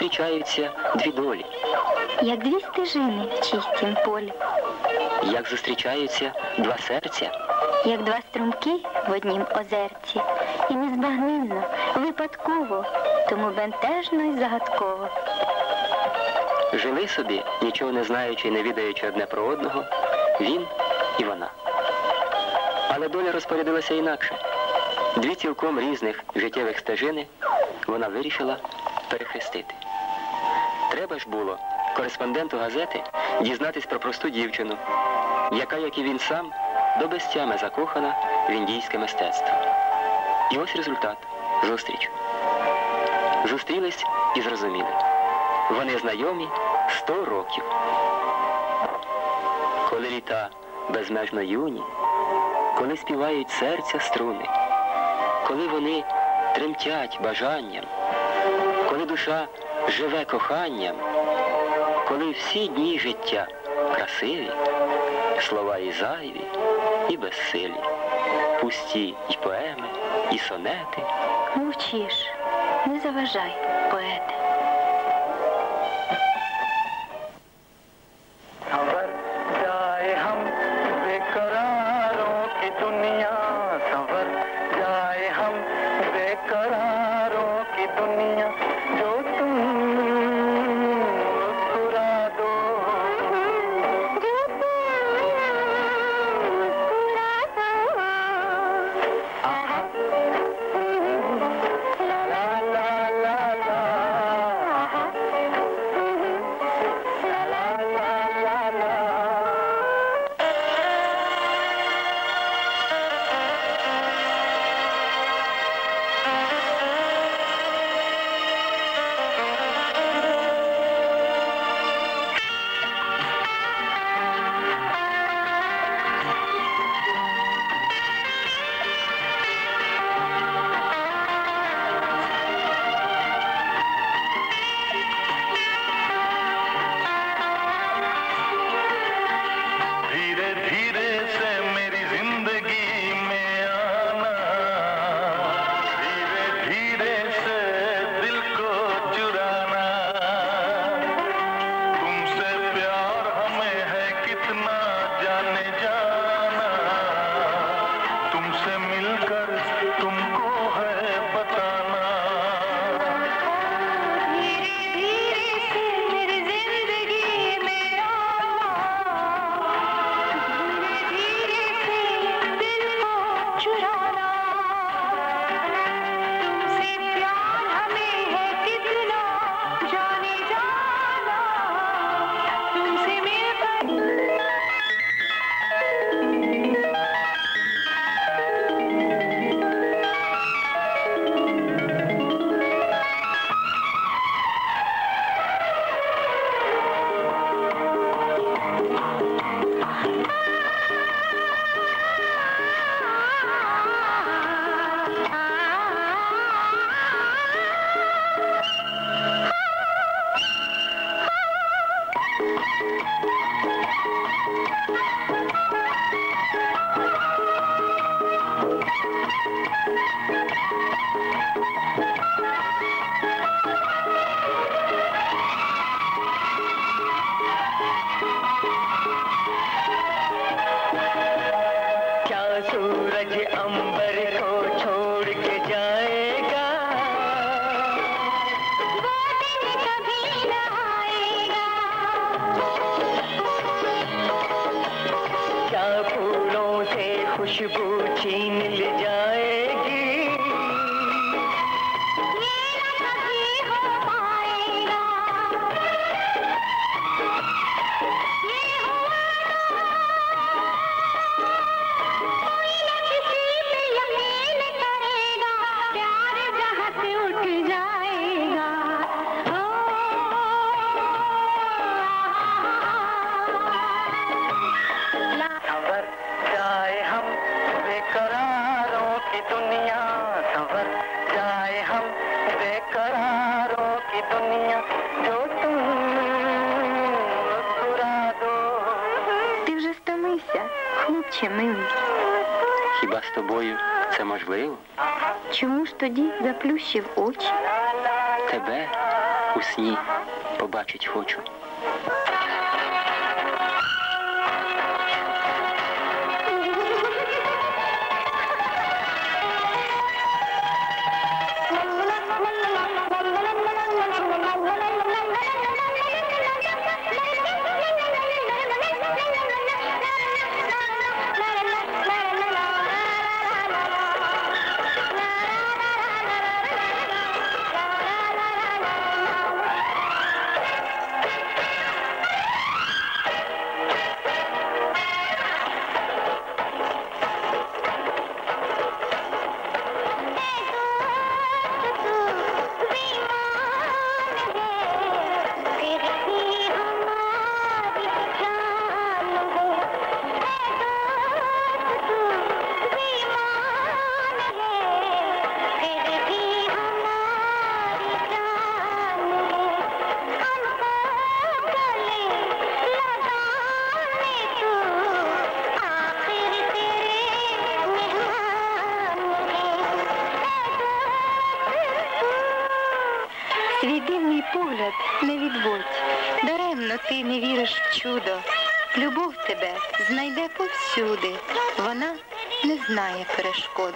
зустрічаються дві долі, як дві стежини в чистім полі, як зустрічаються два серця, як два струмки в однім озерці, і незбагненно, випадково, тому бентежно й загадково. жили собі, нічого не знаючи і не відаючи одне про одного, він і вона. Але доля розпорядилася інакше. Дві цілком різних життєвих стежини вона вирішила перехрестити. Треба ж було кореспонденту газети дізнатись про просту дівчину, яка, як і він сам, до безтями закохана в індійське мистецтво. І ось результат зустріч. Зустрілись і зрозуміли. Вони знайомі 100 років. Коли літа безмежно юні, коли співають серця струни, коли вони тремтять бажанням, коли душа живе коханням, коли всі дні життя красиві, слова і зайві, і безсилі, пусті і поеми, і сонети. Мовчиш, не заважай, поете. खुशबू Милий. Хіба з тобою це можливо? Чому ж тоді заплющив очі? Тебе у сні побачить хочу. Любов тебе знайде повсюди. Вона не знає перешкод.